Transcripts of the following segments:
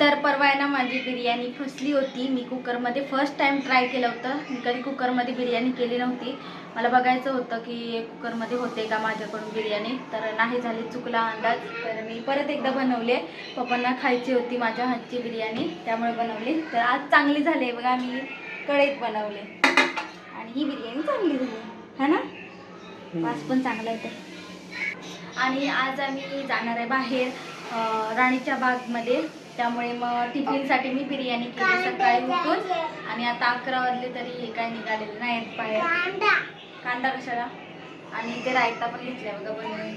तर परवा आहे ना माझी बिर्याणी फसली होती. मी कुकरमध्ये फर्स्ट टाइम ट्राय केलं होतं. मी कधी कुकरमध्ये बिर्याणी केली नव्हती. मला बघायचं होतं की कुकरमध्ये होते का माझ्याकडून बिर्याणी. तर नाही झाली चुकला अंदाज. तर मी परत एकदा बनवले. पप्पांना खायची होती माझ्या हातची बिर्याणी. त्यामुळे बनवली. तर आज चांगली झाली आहे बघा मी कढईत बनवले. आणि ही बिर्याणी चांगली झाली. है ना? वास पण चांगला येते आणि आज आम्ही जाणार आहे बाहेर राणीच्या बागमध्ये. त्यामुळे मग टिफिनसाठी मी बिर्याणी केली सकाळी उठून. आणि आता अकरा वाजले तरी हे काय निघालेले नाहीत बाहेर. कांदा. कशाला? आणि ते रायता पण घेतलाय बघा बनवून.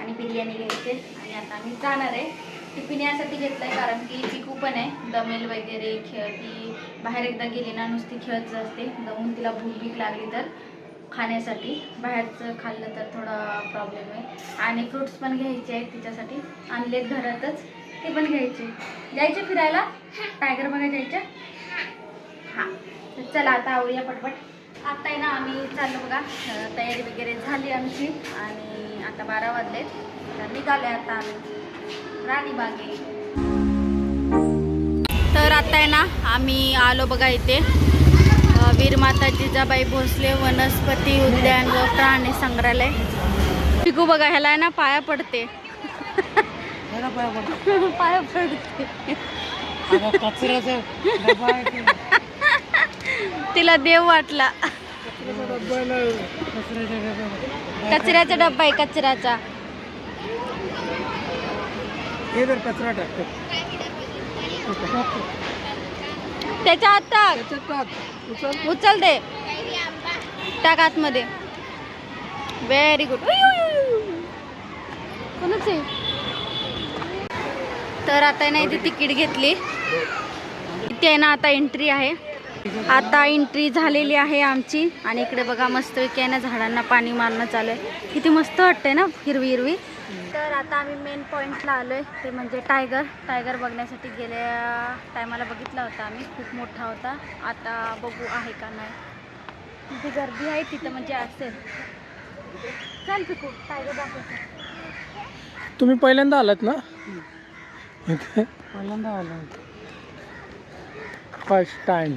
आणि बिर्याणी घ्यायचे. आणि आता आम्ही जाणार आहे. टिफिन यासाठी घेतलंय कारण की पिकू पण आहे. दमेल वगैरे खेळ ती बाहेर एकदा गेली ना नुसती खेळत असते. दमून तिला भूक भीक लागली तर. खाण्यासाठी. बाहेरचं खाल्लं तर थोडा प्रॉब्लेम आहे. आणि फ्रुट्स पण घ्यायचे आहेत तिच्यासाठी. आणलेत घरातच. ते पण घ्यायचे. जायचे फिरायला? टायगर बघा जायचं? हां. तर चला आता आवडूया पटपट. आता आहे ना आम्ही चाललो बघा. तयारी वगैरे झाली आमची. आणि आता बारा वाजलेत. तर निघाले आता आम्ही. राणीबागे तर आता आहे ना आम्ही आलो बघा इथे. वीरमाता जिजाबाई भोसले वनस्पती उद्यान व प्राणी संग्रहालय. पिकू बघा ह्याला आहे ना पाया पडते. पाया पडते. तिला देव वाटला. कचऱ्याचा डब्बा आहे. कचऱ्याचा डब्बा आहे कचऱ्याचा. हे जर कचरा टाकतो. त्याच्या आत टाक. त्याच्यात टाक. उचल. उचल दे. टाक आतमध्ये. व्हेरी गुड कोणच आहे? तर आता आहे ना इथे तिकीट घेतली. इथे आहे ना आता एंट्री आहे. आता एंट्री झालेली आहे आमची. आणि इकडे बघा मस्त आहे ना झाडांना पाणी मारणं चालू आहे. किती मस्त वाटतंय ना हिरवी हिरवी. तर आता आम्ही मेन पॉईंटला आलो आहे ते म्हणजे टायगर टायगर बघण्यासाठी गेल्या टायमाला बघितला होता आम्ही. खूप मोठा होता. आता बघू आहे का नाही. तिथे गर्दी आहे तिथं म्हणजे असेल. चल पिकू. टायगर दाखवतो. तुम्ही पहिल्यांदा आलात ना? इथे पहिल्यांदा आलो. फर्स्ट टाइम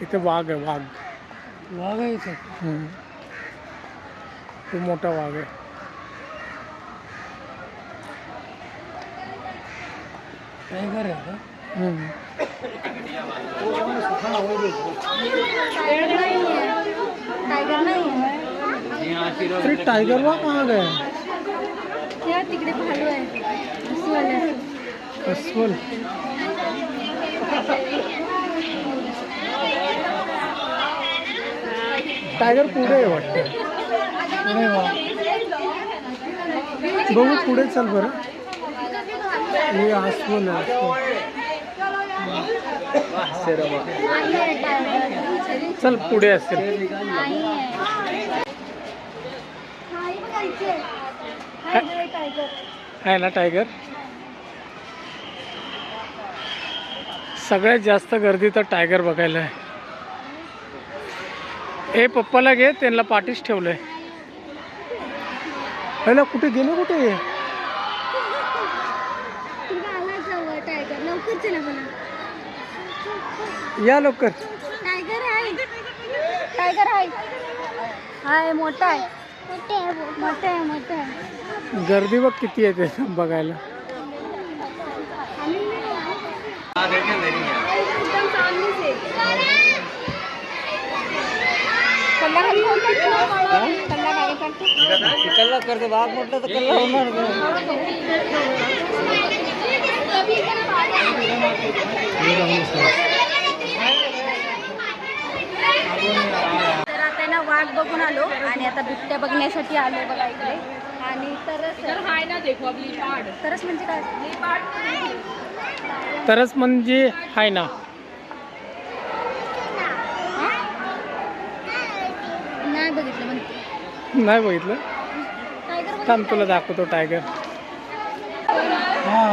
इथे वाघ आहे वाघ. वाघ आहे इथे. खूप मोठा वाघ आहे. टायगर आहे का नाही आहे. टायगर नाही आहे. अरे टायगर वाघ कहाँ गए तेव्हा तिकडे भालू आहे. अस्वल आहे. अस्वल. टायगर पुढे आहे वाटतं. बघू पुढे चल बरं. हे अस्वल आहे चल पुढे असेल. आहे ना टायगर? सगळ्यात जास्त गर्दी तर टायगर बघायला आहे. ए पप्पाला घे त्यांना पाठीच ठेवलंय. पहिला कुठे गेलो कुठे? या लवकर. टायगर आहे. टायगर आहे. हाय मोठा आहे. मोठा आहे मोठा. आहे गर्दी बघ किती आहे ते बघायला. एकदम सामनेच आहे. कल्ला करते? वाघ म्हटलं तर कल्ला होणार तर आता ना वाघ बघून आलो आणि आता बिबट्या बघण्यासाठी आलो बघा इकडे. आणि तरच तरच म्हणजे काय? तरच म्हणजे हाय ना हा? नाही बघितलं म्हणते नाही बघितलं थांब तुला दाखवतो टायगर हा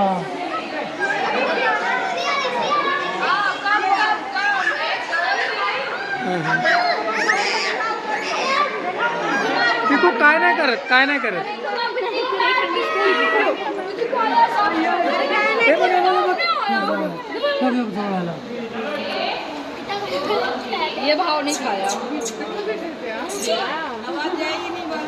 हां, हां. पिकू काय नाही करत काय नाही करत. ये भाव नहीं खाया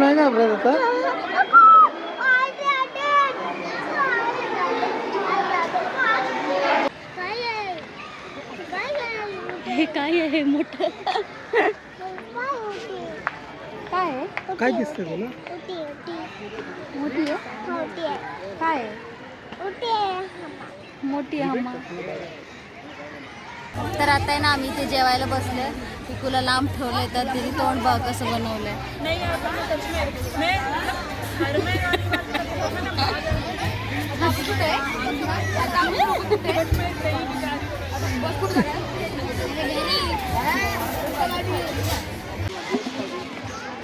घाबरत आता हे काय आहे? मोठं. काय आहे? काय दिसतंय तुला? मोठी आहे? काय आहे? मोठी हम्मा तर आता आहे ना आम्ही इथे जेवायला बसले पिकूला लांब ठेवलंय तर तिने तोंड बघ कसं बनवलंय.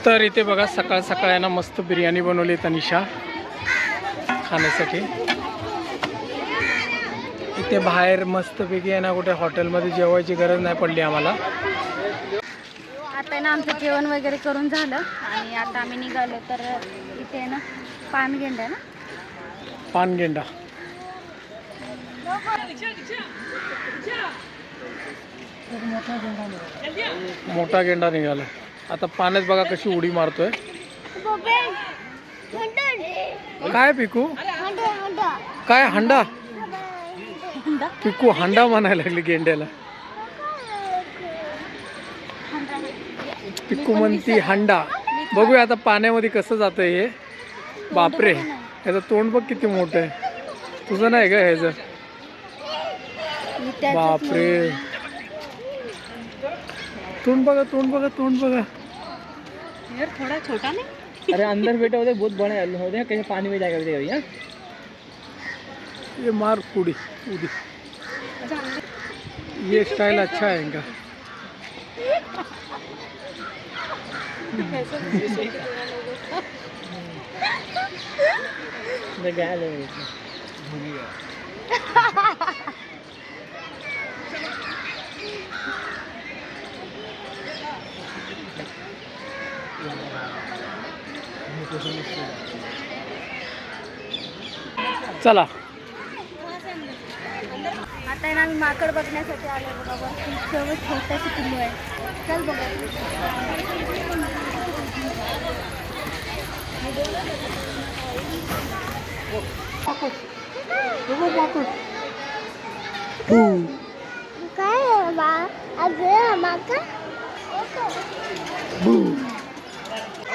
तर इथे बघा सकाळ सकाळ आहे ना मस्त बिर्याणी बनवली तनिषा खाण्यासाठी. इथे बाहेर मस्तपैकी आहे ना कुठे हॉटेलमध्ये जेवायची गरज नाही पडली आम्हाला. आता ना आमचं जेवण वगैरे करून झालं आणि आता आम्ही निघालो तर इथे ना पानगेंड ना? पानगेंडा. मोठा गेंडा निघाला. आता पाण्यात बघा कशी उडी मारतोय. काय पिकू? काय हंडा? पिकू हंडा म्हणायला लागली गेंड्याला. पिकू म्हणती हंडा. बघूया आता पाण्यामध्ये कसं जातंय हे. बापरे ह्याचं तोंड बघ किती मोठं आहे. तुझं नाही का ह्याचं? बापरे. तोंड बघा तोंड बघा तोंड बघा. यार थोड़ा छोटा नहीं? अरे अंदर बैठे होते बहुत बड़े होते हैं कहीं पानी में जाकर भैया ये मार कुड़ी उड़ी ये स्टाइल अच्छा है इनका। चला। आता आहे ना आम्ही माकड बघण्यासाठी आलो बघा वरती सर्व छोट्याशी किल्लो आहे. चल बघा. हो,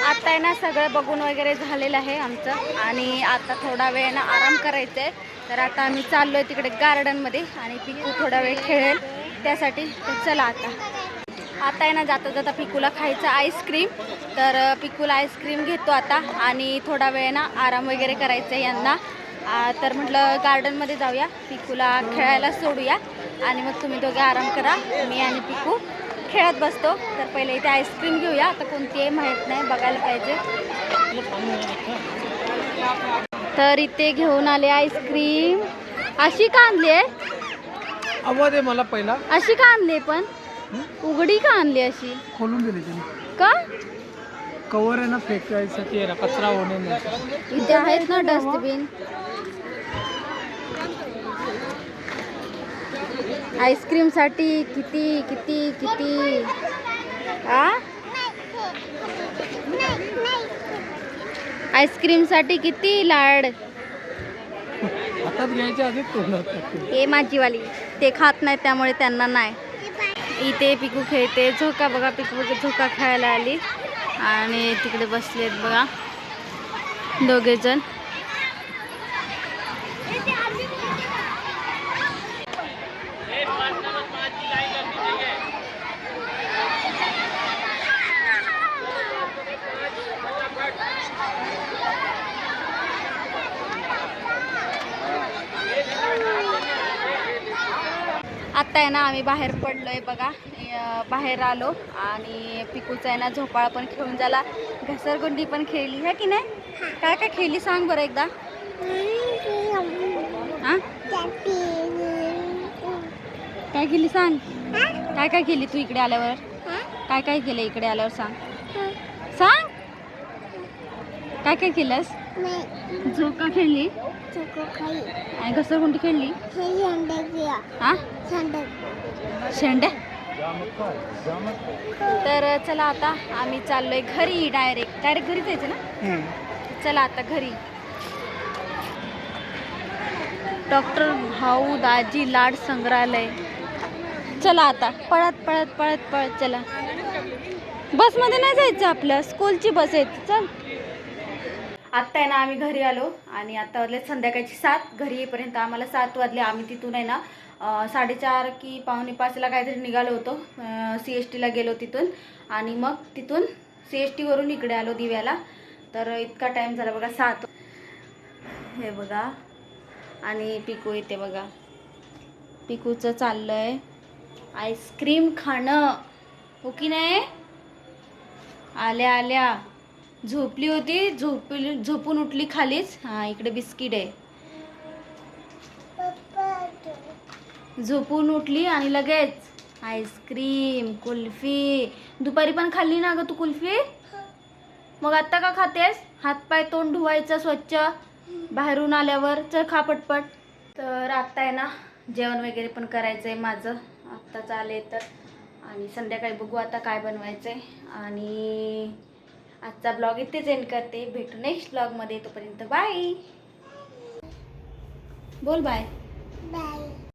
आता आहे ना सगळं बघून वगैरे झालेलं आहे आमचं. आणि आता थोडा वेळ ना आराम करायचा आहे तर आता आम्ही चाललो आहे तिकडे गार्डनमध्ये आणि पिकू थोडा वेळ खेळेल. त्यासाठी चला आता. आता आहे ना जाता जाता पिकूला खायचं आईस्क्रीम तर पिकूला आईस्क्रीम घेतो आता आणि थोडा वेळ ना आराम वगैरे करायचं आहे यांना. तर म्हटलं गार्डनमध्ये जाऊया. पिकूला खेळायला सोडूया. आणि मग तुम्ही दोघे आराम करा. मी आणि पिकू खेळत बसतो. तर पहिले इथे आईस्क्रीम घेऊया. आता कोणती आहे माहीत नाही. बघायला पाहिजे. तर इथे घेऊन आले आईस्क्रीम. अशी का आणली आहे? मला पहिला. अशी का आणली पण? उघडी का आणली अशी? खोलून दिली का? कवर आहे ना फेकायसाठी कचरा होणे नाही. इथे आहेत ना डस्टबिन. आईस्क्रीमसाठी किती किती किती? आ? आईस्क्रीमसाठी किती लाड? हे माझीवाली. ते खात नाही त्यामुळे त्यांना नाही. इथे पिकू खेळते. झोका बघा पिकू झोका खेळायला आली. आणि तिकडे बसलेत बघा. दोघे आहे ना आम्ही बाहेर पडलोय बघा. अं, बाहेर आलो आणि पिकूचा आहे ना झोपाळा पण खेळून झाला घसरगुंडी पण खेळली. है की नाही? काय काय खेळली सांग बरं एकदा. हा काय केली सांग? काय काय केली तू इकडे आल्यावर? काय काय केलं इकडे आल्यावर सांग. सांग. काय काय केलंस? झोका खेळली? आणि घसरगुंडी खेळली? हा शेंड्या तर चला आता आम्ही चाललोय घरी डायरेक्ट डायरेक्ट घरी जायचं ना. चला आता घरी. डॉक्टर भाऊ दाजी लाड संग्रहालय. चला आता. पळत पळत पळत पळत चला. बसमध्ये नाही जायचं आपलं. स्कूलची बस आहे. चल. आत्ता आहे ना आम्ही घरी आलो आणि आता वाजले संध्याकाळची सात. घरी येईपर्यंत आम्हाला सात वाजले. आम्ही तिथून आहे ना साडेचार की पावणे पाचला काहीतरी निघालो होतो. सी एस टीला गेलो तिथून. आणि मग तिथून सी एस टीवरून इकडे आलो दिव्याला. तर इतका टाईम झाला बघा सात. हे बघा. आणि पिकू येते बघा. पिकूचं चाललं आहे आईस्क्रीम खाणं. हो की नाही? आल्या आल्या. झोपली होती. झोपली झोपून उठली खालीच. हां इकडे बिस्किट आहे. झोपून उठली आणि लगेच आईस्क्रीम कुल्फी. दुपारी पण खाल्ली ना गं तू कुल्फी? मग आत्ता का खातेस? हातपाय तोंड धुवायचं स्वच्छ. बाहेरून आल्यावर चल खा पटपट. तर आत्ता आहे ना जेवण वगैरे पण करायचं आहे माझं. आत्ताच आले तर. आणि संध्याकाळी बघू आता काय बनवायचं आहे आणि आजचा ब्लॉग इथेच एंड करते. भेटू नेक्स्ट ब्लॉगमध्ये. तोपर्यंत बाय बोल बाय बाय